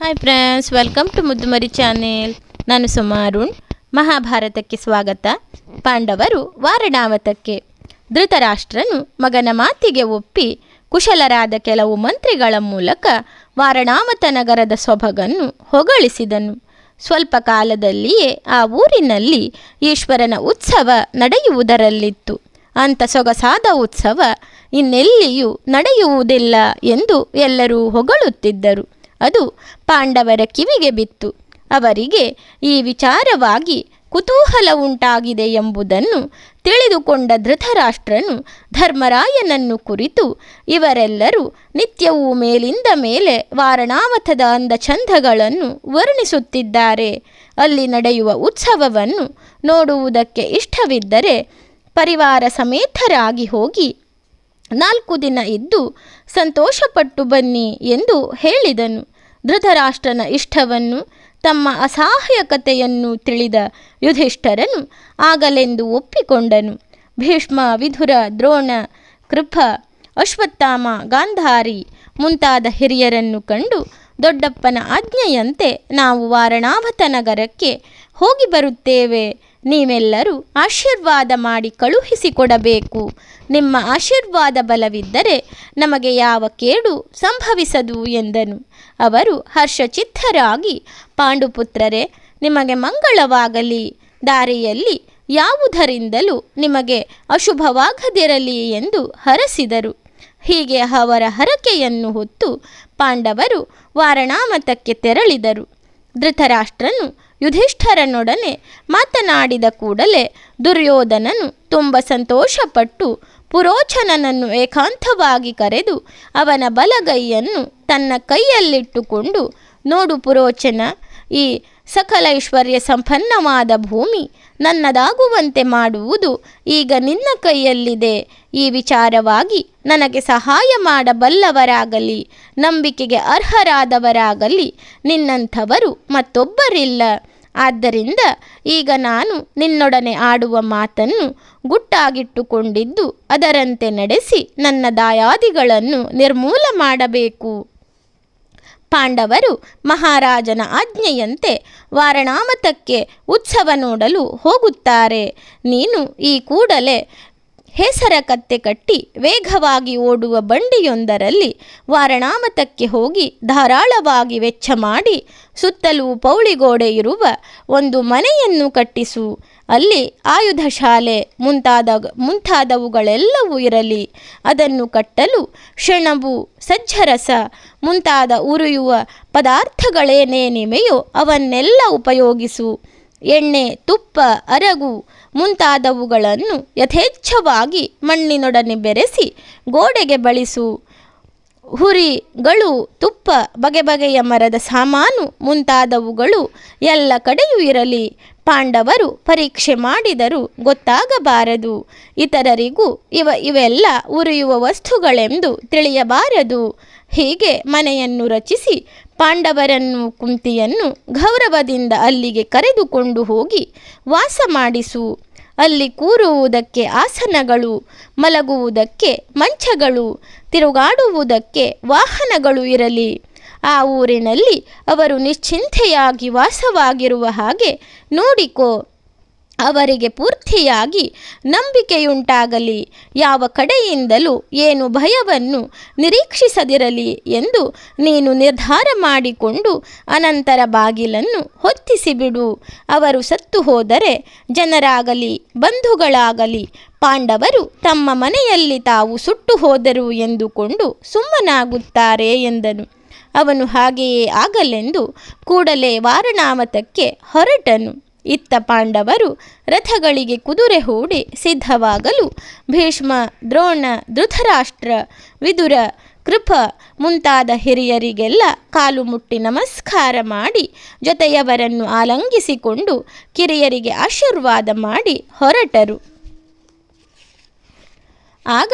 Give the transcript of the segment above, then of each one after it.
Hi friends welcome to Muddumari channel ನಾನು ಸುಮಾರುಣ್ ಮಹಾಭಾರತಕ್ಕೆ ಸ್ವಾಗತ. ಪಾಂಡವರು ವಾರಣಾವತಕ್ಕೆ. ಧೃತರಾಷ್ಟ್ರನು ಮಗನ ಮಾತಿಗೆ ಒಪ್ಪಿ ಕುಶಲರಾದ ಕೆಲವು ಮಂತ್ರಿಗಳ ಮೂಲಕ ವಾರಣಾವತ ನಗರದ ಸೊಬಗನ್ನು ಹೊಗಳಿಸಿದನು. ಸ್ವಲ್ಪ ಕಾಲದಲ್ಲಿಯೇ ಆ ಊರಿನಲ್ಲಿ ಈಶ್ವರನ ಉತ್ಸವ ನಡೆಯುವುದರಲ್ಲಿತ್ತು. ಅಂಥ ಸೊಗಸಾದ ಉತ್ಸವ ಇನ್ನೆಲ್ಲಿಯೂ ನಡೆಯುವುದಿಲ್ಲ ಎಂದು ಎಲ್ಲರೂ ಹೊಗಳುತ್ತಿದ್ದರು. ಅದು ಪಾಂಡವರ ಕಿವಿಗೆ ಬಿತ್ತು. ಅವರಿಗೆ ಈ ವಿಚಾರವಾಗಿ ಕುತೂಹಲ ಉಂಟಾಗಿದೆ ಎಂಬುದನ್ನು ತಿಳಿದುಕೊಂಡ ಧೃತರಾಷ್ಟ್ರನು ಧರ್ಮರಾಯನನ್ನು ಕುರಿತು ಇವರೆಲ್ಲರೂ ನಿತ್ಯವೂ ಮೇಲಿಂದ ಮೇಲೆ ವಾರಣಾವತದ ಅಂದ ಚಂದಗಳನ್ನು ವರ್ಣಿಸುತ್ತಿದ್ದಾರೆ. ಅಲ್ಲಿ ನಡೆಯುವ ಉತ್ಸವವನ್ನು ನೋಡುವುದಕ್ಕೆ ಇಷ್ಟವಿದ್ದರೆ ಪರಿವಾರ ಸಮೇತರಾಗಿ ಹೋಗಿ ನಾಲ್ಕು ದಿನ ಇದ್ದು ಸಂತೋಷಪಟ್ಟು ಬನ್ನಿ ಎಂದು ಹೇಳಿದನು. ಧೃತರಾಷ್ಟ್ರನ ಇಷ್ಟವನ್ನು, ತಮ್ಮ ಅಸಹಾಯಕತೆಯನ್ನು ತಿಳಿದ ಯುಧಿಷ್ಠರನು ಆಗಲೆಂದು ಒಪ್ಪಿಕೊಂಡನು. ಭೀಷ್ಮ, ವಿಧುರ, ದ್ರೋಣ, ಕೃಪ, ಅಶ್ವತ್ಥಾಮ, ಗಾಂಧಾರಿ ಮುಂತಾದ ಹಿರಿಯರನ್ನು ಕಂಡು ದೊಡ್ಡಪ್ಪನ ಆಜ್ಞೆಯಂತೆ ನಾವು ವಾರಣಾವತ ನಗರಕ್ಕೆ ಹೋಗಿ ಬರುತ್ತೇವೆ. ನೀವೆಲ್ಲರೂ ಆಶೀರ್ವಾದ ಮಾಡಿ ಕಳುಹಿಸಿಕೊಡಬೇಕು. ನಿಮ್ಮ ಆಶೀರ್ವಾದ ಬಲವಿದ್ದರೆ ನಮಗೆ ಯಾವ ಕೇಡು ಸಂಭವಿಸದು ಎಂದನು. ಅವರು ಹರ್ಷಚಿತ್ತರಾಗಿ, ಪಾಂಡುಪುತ್ರರೇ, ನಿಮಗೆ ಮಂಗಳವಾಗಲಿ. ದಾರಿಯಲ್ಲಿ ಯಾವುದರಿಂದಲೂ ನಿಮಗೆ ಅಶುಭವಾಗದಿರಲಿ ಎಂದು ಹರಸಿದರು. ಹೀಗೆ ಅವರ ಹರಕೆಯನ್ನು ಹೊತ್ತು ಪಾಂಡವರು ವಾರಣಾಮತಕ್ಕೆ ತೆರಳಿದರು. ಧೃತರಾಷ್ಟ್ರನು ಯುಧಿಷ್ಠರನೊಡನೆ ಮಾತನಾಡಿದ ಕೂಡಲೇ ದುರ್ಯೋಧನನು ತುಂಬ ಸಂತೋಷಪಟ್ಟು ಪುರೋಚನನನ್ನು ಏಕಾಂತವಾಗಿ ಕರೆದು ಅವನ ಬಲಗೈಯನ್ನು ತನ್ನ ಕೈಯಲ್ಲಿಟ್ಟುಕೊಂಡು, ನೋಡು ಪುರೋಚನ, ಈ ಸಕಲೈಶ್ವರ್ಯ ಸಂಪನ್ನವಾದ ಭೂಮಿ ನನ್ನದಾಗುವಂತೆ ಮಾಡುವುದು ಈಗ ನಿನ್ನ ಕೈಯಲ್ಲಿದೆ. ಈ ವಿಚಾರವಾಗಿ ನನಗೆ ಸಹಾಯ ಮಾಡಬಲ್ಲವರಾಗಲಿ, ನಂಬಿಕೆಗೆ ಅರ್ಹರಾದವರಾಗಲಿ ನಿನ್ನಂಥವರು ಮತ್ತೊಬ್ಬರಿಲ್ಲ. ಆದ್ದರಿಂದ ಈಗ ನಾನು ನಿನ್ನೊಡನೆ ಆಡುವ ಮಾತನ್ನು ಗುಟ್ಟಾಗಿಟ್ಟುಕೊಂಡಿದ್ದು ಅದರಂತೆ ನಡೆಸಿ ನನ್ನ ದಾಯಾದಿಗಳನ್ನು ನಿರ್ಮೂಲ ಮಾಡಬೇಕು. ಪಾಂಡವರು ಮಹಾರಾಜನ ಆಜ್ಞೆಯಂತೆ ವಾರಣಾಮತಕ್ಕೆ ಉತ್ಸವ ನೋಡಲು ಹೋಗುತ್ತಾರೆ. ನೀನು ಈ ಕೂಡಲೇ ಹೆಸರ ಕತ್ತೆ ಕಟ್ಟಿ ವೇಗವಾಗಿ ಓಡುವ ಬಂಡಿಯೊಂದರಲ್ಲಿ ವಾರಣಾಮತಕ್ಕೆ ಹೋಗಿ ಧಾರಾಳವಾಗಿ ವೆಚ್ಚ ಮಾಡಿ ಸುತ್ತಲೂ ಪೌಳಿಗೋಡೆ ಇರುವ ಒಂದು ಮನೆಯನ್ನು ಕಟ್ಟಿಸು. ಅಲ್ಲಿ ಆಯುಧ ಶಾಲೆ ಮುಂತಾದ ಮುಂತಾದವುಗಳೆಲ್ಲವೂ ಇರಲಿ. ಅದನ್ನು ಕಟ್ಟಲು ಶೆಣಬು ಸಜ್ಜರಸ. ಮುಂತಾದ ಉರಿಯುವ ಪದಾರ್ಥಗಳೇನೇನಿವೆಯೋ ಅವನ್ನೆಲ್ಲ ಉಪಯೋಗಿಸು. ಎಣ್ಣೆ, ತುಪ್ಪ, ಅರಗು ಮುಂತಾದವುಗಳನ್ನು ಯಥೇಚ್ಛವಾಗಿ ಮಣ್ಣಿನೊಡನೆ ಬೆರೆಸಿ ಗೋಡೆಗೆ ಬಳಸು. ಹುರಿಗಳು, ತುಪ್ಪ, ಬಗೆ ಬಗೆಯ ಮರದ ಸಾಮಾನು ಮುಂತಾದವುಗಳು ಎಲ್ಲ ಕಡೆಯೂ ಇರಲಿ. ಪಾಂಡವರು ಪರೀಕ್ಷೆ ಮಾಡಿದರೂ ಗೊತ್ತಾಗಬಾರದು. ಇತರರಿಗೂ ಇವ, ಇವೆಲ್ಲ ಉರಿಯುವ ವಸ್ತುಗಳೆಂದು ತಿಳಿಯಬಾರದು. ಹೀಗೆ ಮನೆಯನ್ನು ರಚಿಸಿ ಪಾಂಡವರನ್ನು ಕುಂತಿಯನ್ನು ಗೌರವದಿಂದ ಅಲ್ಲಿಗೆ ಕರೆದುಕೊಂಡು ಹೋಗಿ ವಾಸ ಮಾಡಿಸು. ಅಲ್ಲಿ ಕೂರುವುದಕ್ಕೆ ಆಸನಗಳು, ಮಲಗುವುದಕ್ಕೆ ಮಂಚಗಳು, ತಿರುಗಾಡುವುದಕ್ಕೆ ವಾಹನಗಳು ಇರಲಿ. ಆ ಊರಿನಲ್ಲಿ ಅವರು ನಿಶ್ಚಿಂತೆಯಾಗಿ ವಾಸವಾಗಿರುವ ಹಾಗೆ ನೋಡಿಕೋ. ಅವರಿಗೆ ಪೂರ್ತಿಯಾಗಿ ನಂಬಿಕೆಯುಂಟಾಗಲಿ. ಯಾವ ಕಡೆಯಿಂದಲೂ ಏನು ಭಯವನ್ನು ನಿರೀಕ್ಷಿಸದಿರಲಿ ಎಂದು ನೀನು ನಿರ್ಧಾರ ಮಾಡಿಕೊಂಡು ಅನಂತರ ಬಾಗಿಲನ್ನು ಹೊತ್ತಿಸಿಬಿಡು. ಅವರು ಸತ್ತು ಹೋದರೆ ಜನರಾಗಲಿ, ಬಂಧುಗಳಾಗಲಿ, ಪಾಂಡವರು ತಮ್ಮ ಮನೆಯಲ್ಲಿ ತಾವು ಸುಟ್ಟು ಹೋದರು ಎಂದುಕೊಂಡು ಸುಮ್ಮನಾಗುತ್ತಾರೆ ಎಂದನು. ಅವನು ಹಾಗೆಯೇ ಆಗಲೆಂದು ಕೂಡಲೇ ವಾರಣಾಮತಕ್ಕೆ ಹೊರಟನು. ಇತ್ತ ಪಾಂಡವರು ರಥಗಳಿಗೆ ಕುದುರೆ ಹೂಡಿ ಸಿದ್ಧವಾಗಲು ಭೀಷ್ಮ, ದ್ರೋಣ, ಧೃತರಾಷ್ಟ್ರ, ವಿದುರ, ಕೃಪ ಮುಂತಾದ ಹಿರಿಯರಿಗೆಲ್ಲ ಕಾಲು ಮುಟ್ಟಿ ನಮಸ್ಕಾರ ಮಾಡಿ ಜೊತೆಯವರನ್ನು ಆಲಂಗಿಸಿಕೊಂಡು ಕಿರಿಯರಿಗೆ ಆಶೀರ್ವಾದ ಮಾಡಿ ಹೊರಟರು. ಆಗ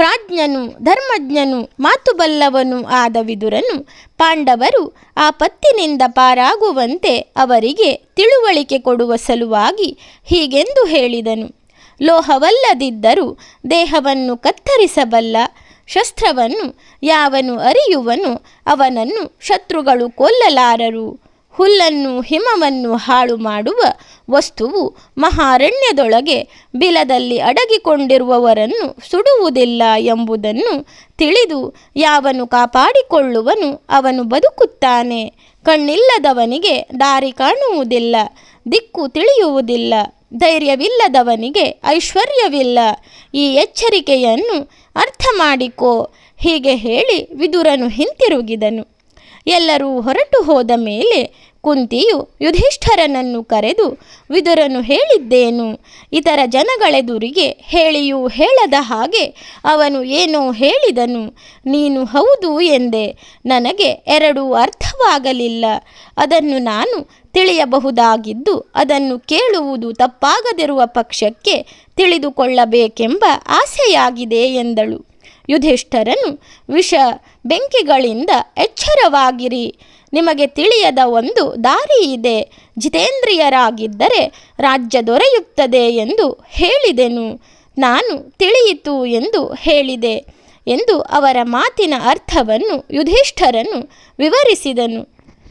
ಪ್ರಾಜ್ಞನು, ಧರ್ಮಜ್ಞನು, ಮಾತುಬಲ್ಲವನು ಆದ ವಿದುರನು. ಪಾಂಡವರು ಆ ಪತ್ತಿನಿಂದ ಪಾರಾಗುವಂತೆ ಅವರಿಗೆ ತಿಳುವಳಿಕೆ ಕೊಡುವ ಸಲುವಾಗಿ ಹೀಗೆಂದು ಹೇಳಿದನು. ಲೋಹವಲ್ಲದಿದ್ದರೂ ದೇಹವನ್ನು ಕತ್ತರಿಸಬಲ್ಲ ಶಸ್ತ್ರವನ್ನು ಯಾವನು ಅರಿಯುವನು ಅವನನ್ನು ಶತ್ರುಗಳು ಕೊಲ್ಲಲಾರರು. ಹುಲ್ಲನ್ನು ಹಿಮವನ್ನು ಹಾಳು ಮಾಡುವ ವಸ್ತುವು ಮಹಾರಣ್ಯದೊಳಗೆ ಬಿಲದಲ್ಲಿ ಅಡಗಿಕೊಂಡಿರುವವರನ್ನು ಸುಡುವುದಿಲ್ಲ ಎಂಬುದನ್ನು ತಿಳಿದು ಯಾವನು ಕಾಪಾಡಿಕೊಳ್ಳುವನು ಅವನು ಬದುಕುತ್ತಾನೆ. ಕಣ್ಣಿಲ್ಲದವನಿಗೆ ದಾರಿ ಕಾಣುವುದಿಲ್ಲ, ದಿಕ್ಕು ತಿಳಿಯುವುದಿಲ್ಲ, ಧೈರ್ಯವಿಲ್ಲದವನಿಗೆ ಐಶ್ವರ್ಯವಿಲ್ಲ. ಈ ಎಚ್ಚರಿಕೆಯನ್ನು ಅರ್ಥ ಮಾಡಿಕೋ ಹೀಗೆ ಹೇಳಿ ವಿದುರನು ಹಿಂತಿರುಗಿದನು. ಎಲ್ಲರೂ ಹೊರಟು ಹೋದ ಮೇಲೆ ಕುಂತಿಯು ಯುಧಿಷ್ಠರನನ್ನು ಕರೆದು, ವಿದುರನು ಹೇಳಿದ್ದೇನು? ಇತರ ಜನಗಳೆದುರಿಗೆ ಹೇಳಿಯೂ ಹೇಳದ ಹಾಗೆ ಅವನು ಏನೋ ಹೇಳಿದನು. ನೀನು ಹೌದು ಎಂದೆ. ನನಗೆ ಎರಡೂ ಅರ್ಥವಾಗಲಿಲ್ಲ. ಅದನ್ನು ನಾನು ತಿಳಿಯಬಹುದಾಗಿದ್ದು ಅದನ್ನು ಕೇಳುವುದು ತಪ್ಪಾಗದಿರುವ ಪಕ್ಷಕ್ಕೆ ತಿಳಿದುಕೊಳ್ಳಬೇಕೆಂಬ ಆಸೆಯಾಗಿದೆ ಎಂದಳು. ಯುಧಿಷ್ಠರನು, ವಿಷ ಬೆಂಕಿಗಳಿಂದ ಎಚ್ಚರವಾಗಿರಿ. ನಿಮಗೆ ತಿಳಿಯದ ಒಂದು ದಾರಿ ಇದೆ ಜಿತೇಂದ್ರಿಯರಾಗಿದ್ದರೆ ರಾಜ್ಯ ದೊರೆಯುತ್ತದೆ ಎಂದು ಹೇಳಿದೆನು. ನಾನು ತಿಳಿಯಿತು ಎಂದು ಹೇಳಿದೆ ಎಂದು ಅವರ ಮಾತಿನ ಅರ್ಥವನ್ನು ಯುಧಿಷ್ಠರನು ವಿವರಿಸಿದನು.